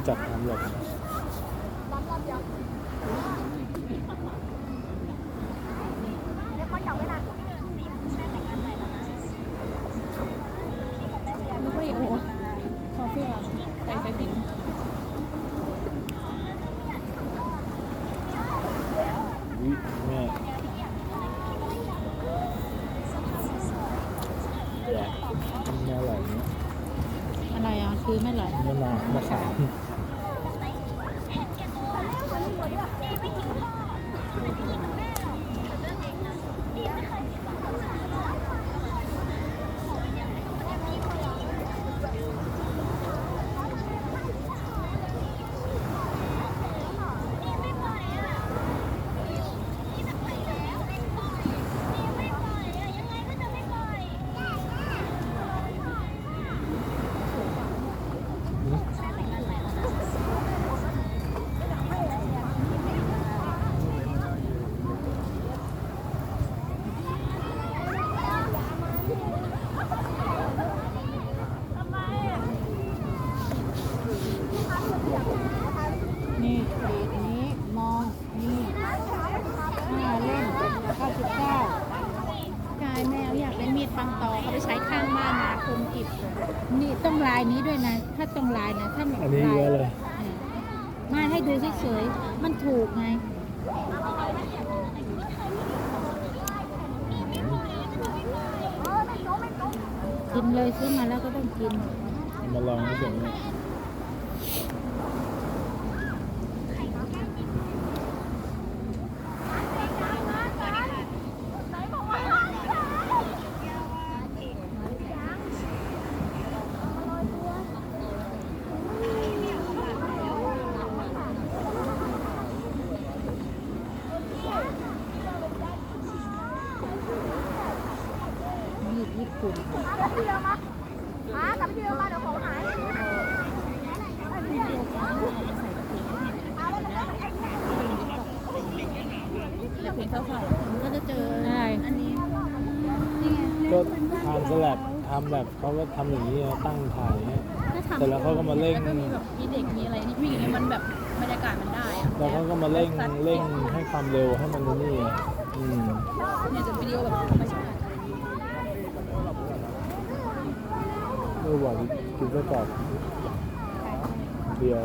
รู้จักน้ำหลบไม่ค่อยโอ้คอฟฟี่อะใส่ใส่ติ๋มวิแม่แย่ไม่อร่อยเนี่ยอะไรอะ คือไม่ไหลมะนาวมะขาม นี่ดีดนี้ มอง นี่ห้าเล่มเก้าสิบเก้ากายแมวอยากได้มีดปั งตอเขาไปใช้ข้างบ้านมาคมกิบนี่ต้องลายนี้ด้วยนะ ถ้าต้องลายนะถ้าอันนี้เยอะเลยมาให้ดูเฉยๆมันถูกไงกินเลยซื้อมาแล้วก็ต้องกิน มาลองให้เฉยเนี่ยมีดญี่ปุ่น แต่เพียงเท่าไหร่ มัน ก็จะเจออะไรอันนี้นี่ไงก็ทำสลับทำแบบเขาก็ทำอย่างนี้ตั้งถ่ายเนี่ยถ้าทำเสร็จแล้วเขาก็มาเร่งแล้วก็มีแบบมีเด็กมีอะไรนี่วิ่งอย่างนี้มันแบบบรรยากาศมันได้อะแล้วเขาก็มาเร่งเร่งให้ความเร็วให้มันนี่อะอืมเนี่ยจะวิดีโอแบบธรรมชาติ เออบอกกินก็กรอบเดียว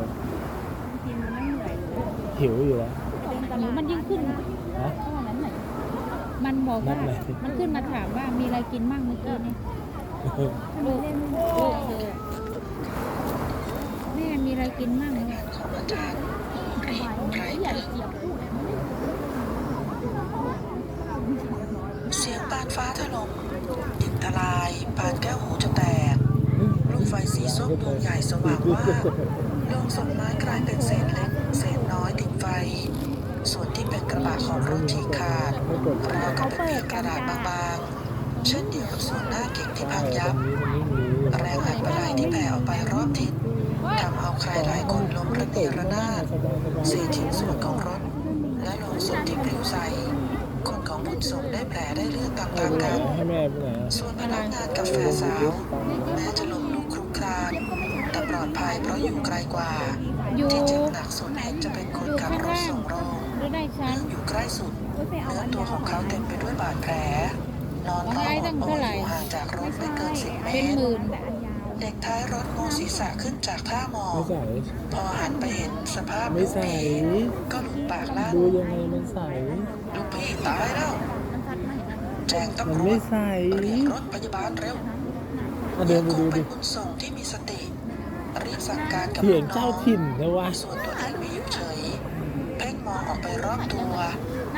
กินมันไม่เหนื่อยเลยหิวอยู่แล้วหนูมันยิ่งขึ้นนะเพราะวันนั้นไหนมันบอกว่านัดไหนมันขึ้นมาถามว่ามีอะไรกินบ้างเมื่อกี้นี่ลูกลูกเธอแม่มีอะไรกินบ้างเนี่ยไม่อยากเกี่ยวพูดเสียงปานฟ้าถล่มดินทลายปานแก้วหูจะแตก ลูกไฟสีส้มดวงใหญ่สว่างว่าบโลงศพไม้กลายเป็นเศษเล็กเศษน้อยติดไฟ ส่วนที่เป็นกระบะของรถฉีกขาดราวกับเป็นเพียงกระดาษบางๆ เช่นเดียวกับส่วนหน้าเก่งที่พังยับ แรงอัดปลายที่แผ่ออกไปรอบทิศทำเอาใครหลายคนล้มระเนระนาดเศษชิ้นส่วนของรถ และลงศพที่ปลิวใส่คนของบุญสมได้แผลได้เลือดตามให้ทางไปไหนกัน ส่วนพนักงานกับแฟสาว แม้จะล้ม อดภัยเพราะอยู่ไกลกว่า อยู่ที่เจ็บหนักสุดเห็นจะเป็นคนอยู่ขับข้างรถล่างส่งโรงดูได้ชั้นอยู่ใกล้สุดเนื้อตัวของเขาเต็มไปด้วยบาดแผล นอนร้องโอดโอยอยู่ห่างจากรถไม่เกินสิบเมเป็นตหรมื่นเด็กท้ายรถโงศีรษะขึ้นจากท่าหมอไม่บใส่พอหันไปเห็นสภาพไม่ลูกใส่พี่ก็หลุดปากลั่นดูยังไงมันใส่ลูกพี่ตายแล้วแจ้งมันตำรวไม่จใส่เรียกรถพยาบาลเร็วมาเดินไปดูเป็ดินบุญส่งที่มีสติรีบ สั่งการกับเถียงลูกน้เจ้าองถิ่นนะวะส่วนตัวเองไม่อยู่เฉยเพ่งมองออกไปรอบตัว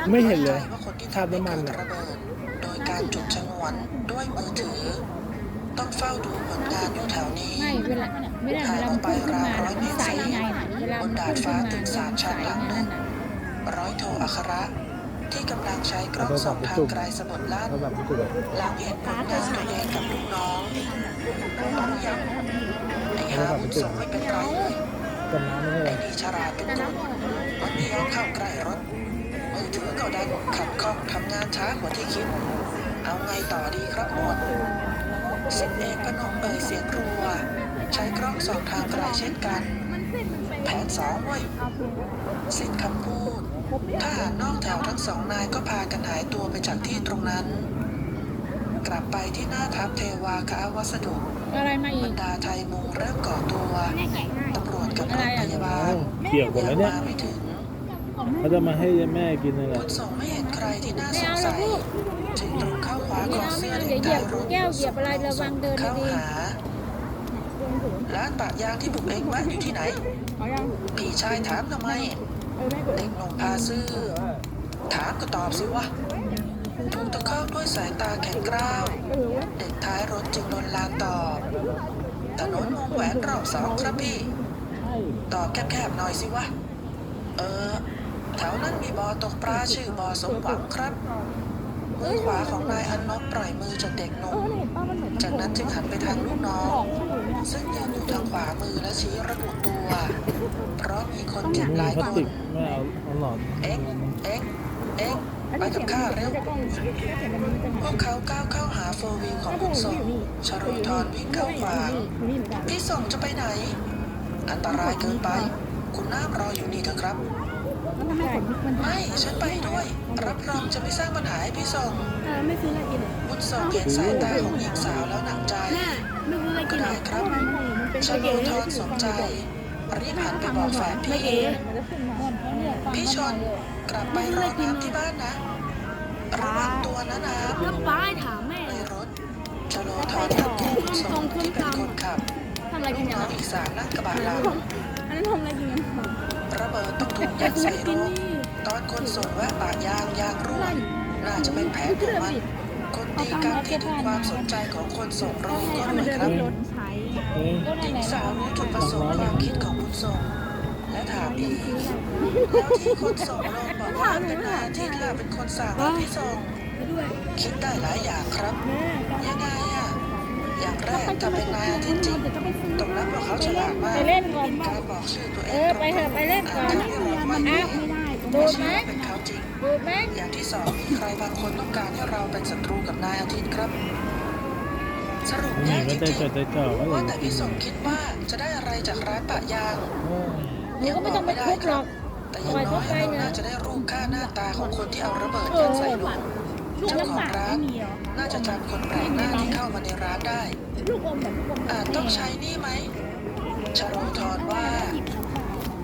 ไม่เห็นเลยว่าคนที่คราบทำให้น้ำมันเกิดอะระเบิดโดยการจุดชนวนด้วยมือถือ ต้องเฝ้าดูผลงานอยู่แถวนี้ไม่เวลาไม่ได้เวลามันพุ่งขึ้นมาน่ะมันใสไงน่ะเวลามันพุ่งขึ้นมาเนี่ยมันใสไงนั่นน่ะร้อยโทอัครระที่กำลังใช้กล้องส่องทางไกลสะบดลั่นเขาแบบจุดอะหลังเห็นผลงานตัวเองกับลูกน้องรู้หรือยัง ไอ้าบุญส่งไม่เป็นไรเลยกันน้ำไม่ใช่เหรไอ้อนี่ฉลาดเป็นตุนมันไม่ยอมเข้าใกล้รถมือถือก็ดันขัดข้องทำงานช้ากว่าที่คิด เอาไงต่อดีครับหมวดสิบเอกพนมเอ่ยเสียงรัว ใช้กล้องสองทางไกลเช่นกัน แผนสองเว้ย สิ้นคำพูดทหารนอกแถวทั้งสองนายก็พากันหายตัวไปจากที่ตรงนั้น กลับไปที่หน้าทัพเทวาคาวัสดุอะไรมาบอีรก รดาไทยมุงเริ่มก่อตัวตำรวจกับรถพยาบาลเกี่ยวหมดแล้วเนี่ยมาไม่ถึงเขาจะมาให้แม่กินนั่นแหคุละณส่งไม่เห็นใครที่น่าไม่สงเอาหรอกสัยลูกจึงตรงเข้าขวาไม่ก่อเอาเสื้ไม่อเอาเด็เดี๋ยกวเหยีกายบรถแก้วเหยียบอะไรระวังเดินเข้าดีหาร้านปะยางที่บุกเองแวะอยู่ที่ไหนๆขอยังพี่ชายถามทำไม เออไม่กดเด็กหนุ่มพาซื่อถามก็ตอบสิวะถูก ตะคอกด้วยสายตาแข็งกร้าวเออเว้ยเด็กท้ายรถจึงลนลานตอบถนนวงแหวนรอบสองครับพี่ตอบแคบๆหน่อยสิวะ เออ แถวนั้นมีบ่อตกปลาชื่อบ่อสมหวังครับ มือขวาของนายอันนบปล่อยมือจากเด็กหนุ่เอมอเนี่ยป้ามันเหมือนจากนั้นจึงหันไปทางลูกน้อหลองกฉันอยู่เนี่ยซึ่งยืนอยู่ทางขวามือและชี้ระบุตัว เพราะมีคนเจ็บหนี่ลายพลาคสนติกไม่เอาเอาหลอดเอ็กเอ็ก เอ็กอันไปนี้กัเสีบยงข้าเร็วจะกล้องถ้าเสียงแบบนี้จะพวกเขาก้าวเข้าหาโฟร์วิวของคุณส่งชโรทรวิ่งเข้าขวางอยู่นี่เหมือนกันพี่ส่งจะไปไหน อันตรายเกินไป คุณน้ารออยู่นี่เถอะครับแล้วทำไมผมมันไม่ ฉันไปด้วย รับรองจะไม่สร้างปัญหาให้พี่ส่งเออไม่ซื้ออะไรกินเหรอบุญส่งเห็นสายตาของหญิงสาวแล้วหนักใจไม่ซื้ออะไรก็กินเหรได้อครับมันเป็นชโลทรสนใจ รีบหันไปบอกแฟนไม่พี่เอ๋มันจะขึ้นมาพี่ชนกลับไปรอน้ำที่บ้านนะ ระวังตัวนะน้แล้วป้าถามแม่ำในรถชโลทรกับผู้บุญส่งที่เป็นคนขับทำอะไรลูกินกอย่างน้องนั้นอีกสามนั่งกระบะหลังอันนั้นทำอะไรกินกันระเบิดต้องถูกยัดใส่รถตอนคนส่งแวะปะยางยางรั่วน่าจะเป็นแผนของมันคนตีกันที่ดึงความสนใจของคนส่งรถก็เลยครับรถใช้เอ๊ะก็ หนั่ญินงแหละสาวรู้จุดประสงค์ความคิดของบุญส่งและถามอีกแล้วที่คนส่งลงบอกว่าเป็นนายอาทิตย์ล่ะเป็นคนสั่งให้พี่ส่งคิดได้หลายอย่างครับ ยังไงอะอย่างแรกถ้าเป็นนายอาทิตย์จริงตรงนั้นพวกเขาฉลาดมากไปเล่นก่อนการบอกชื่อตัวเอเองอไปเถอะไปเล่นก่อนอาจจะไม่รู้ว่าอ้าวไม่ดูได้ดไหมเชื่อว่าเป็นเขาจริงดูดไหมอย่างที่สองมีใครบางคนต้องการให้เราเป็นศัตรูกับนายอาทิตย์ครับ สรุปนี่ยากก็จได้ริงจดได้จ่อๆว่าว่าเลแต่ยกิพี่นสมคิดว่าจะได้อะไรจากร้านปะยางโอ้ยหนูก็ไม่ต้องไปทุบหรอกแต่อย่างน้อยเราน่าจะได้รูปค่าหน้าตาของคนที่เอาระเบิดยัดใส่หนูเจ้าของร้านน่าจะจำคนแปลกหน้าที่เข้ามาในร้านได้ลูกอมแบบลูกอมอาจต้องใช้นี่ไหมชโรทรว่า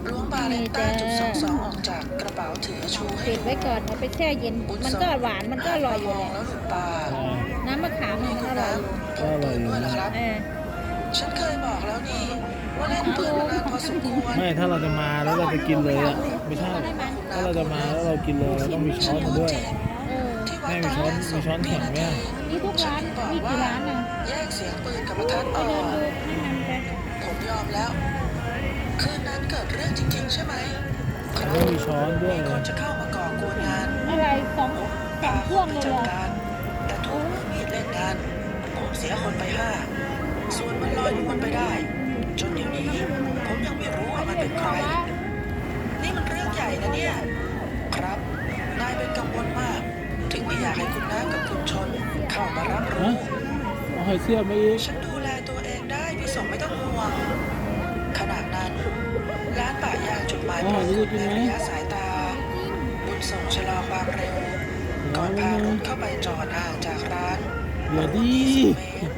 ล้วงบาเลนต้าจุดสองสองออกจากกระเป๋าถือชูให้ปิดดูไว้ก่อนเอาไปแช่เย็น มันก็หวานมันก็อร่อยอยู่แหละแล้วหลุดปากอ่า น้ำมะขามมันคุอณร่อยน้อยู่ำพกปืนด้วยเหรอครับเออฉันเคยบอกแล้วนี่ว่าเล่นปืนมานานพอสมควรไม่ถ้าเราจะมาแล้วเราจะกินเลยอะไม่ใช่ถ้าเราจะมาแล้วเรากินเลยเราต้องมีช้อนมาด้วยเออที่วัดแม่มีตอนช้อนแรกมีช้อนแข็งไหมอะนี่ทุกร้านมีกี่ร้านอะแยกเสียงปืนกับประทัดไปออเดินกดูให้มันไปผมยอมแล้ว คืนนั้นเกิดเรื่องจริงๆใช่ไหมครับไม่มีช้อนด้วยมีเลคนยจะเข้ามาก่อกวนงานอะไรสองสองเครื่องเลยจัเหดรอานผมเสียคนไปห้าส่วนมันลอยนวลไปได้ จนเดี๋ยวนี้ ผมยังไม่รู้ว่ามันเป็นใคร นี่มันเรื่องใหญ่นะเนี่ย ครับ นายเป็นกังวลมาก ถึงไม่อยากให้คุณน้ากับคุณชน เข้ามารับรู้ฮะเอาหอยเสียบมาอีกฉันดูแลตัวเองได้พี่สมไม่ต้องห่วง ขณะนั้น ร้านปะยางจุดหมายปลายทางในระยะสายตา บุญส่งชะลอความเร็ว ก่อนพารถเข้าไปจอดห่างจากร้าน เดี๋ยวดี20เมตร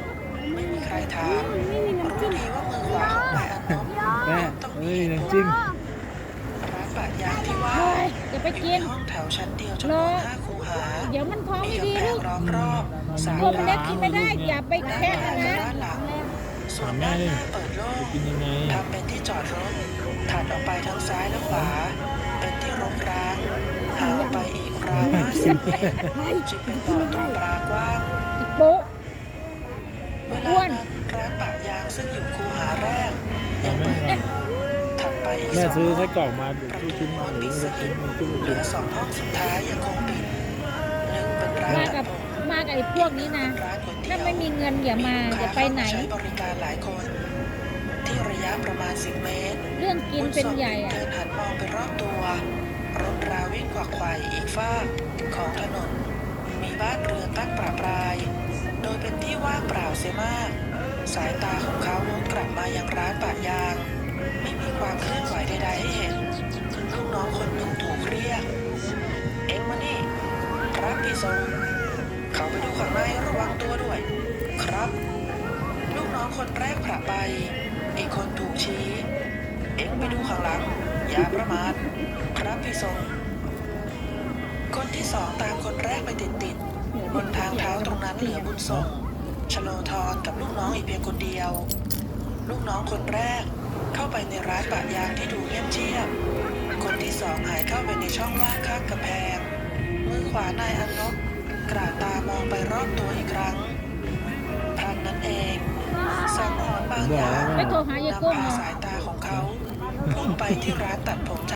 ไม่มีใครถามรู้ดีว่ามือขวาของนายอนนท์แม่เอ้ยน้ำจิ้มร้านปะยางที่ว่าเฮ้ยอย่าไปอยู่กิในนห้องแถวชั้นเดียวจำนวนห้าคูหาเดี๋ยวมันท้องมีไม่ดีกำแพลูงกล้อมรอบสามคนด้าเล็กนกินไม่ได้อย่าไปด้านแค่หน้านะและด้านหลังส่วนด้านหน้าเปิดโล่งกินยังไงทำเป็นที่จอดรถถัดออกไปทางซ้ายและขวา เป็นที่รกร้างห่างออกไปอีกราว50เมตรจึงเป็นบ่อตกปลากว้างอีก โป๊ะเวลานั้นร้านปะยางซึ่งอยู่คูหาแรกยังเปิดอยู่ถัดไปอีกแม่สองซื้อห้ไส้องกรอกมาเดี๋ยวช่วยชิ้นมาหรือจะกินมันจิ้มเหกิลืนอสองห้องสุดท้ายยังคงปิดหนึ่งเป็นร้านมาตักัดบผมมากับไอ้พวกนี้นะ ร้านก๋วยเตี๋ถ้ายวไม่มีเงินอย่ามาอย่าไปไหนใช้บริการหลายคน ที่ระยะประมาณ10เมตร เรื่องกินเป็นใหญ่อะเดินหันมองไปรอบตัว รถราวิ่งกวักไขว่อีกฟากของถนน มีบ้านเรือนตั้งปราปราย โดยเป็นที่ว่างเปล่าเสียมาก สายตาของเขาวนกลับมายังร้านปะยาง ไม่มีความเคลื่อนไหวใดๆให้เห็น ลูกน้องคนหนึ่งถูกเรียก เอ็งมานี่รับพี่ทรงเขาไปดูข้างในระวังตัวด้วย ครับ ลูกน้องคนแรกผละไป อีกคนถูกชี้ เอ็งไปดูข้างหลัง อย่าประมาท ครับพี่ทรง ที่สองตามคนแรกไปติดๆบนทางเท้าตรงนั้นเหลือบุญส่งชโลทรกับลูกน้องอีกเพียงคนเดียว ลูกน้องคนแรกเข้าไปในร้านปะยางที่ดูเงียบเชียบ คนที่สองหายเข้าไปในช่องว่างข้างกำแพง มือขวานายอันนบกราดตามองไปรอบตัวอีกครั้งพรันนั้นเองสังหรณ์บางอย่างไปโทรหายายนำกุ้งพาเหรอสายตาของเขาพุ่งไปที่ร้านตัดผม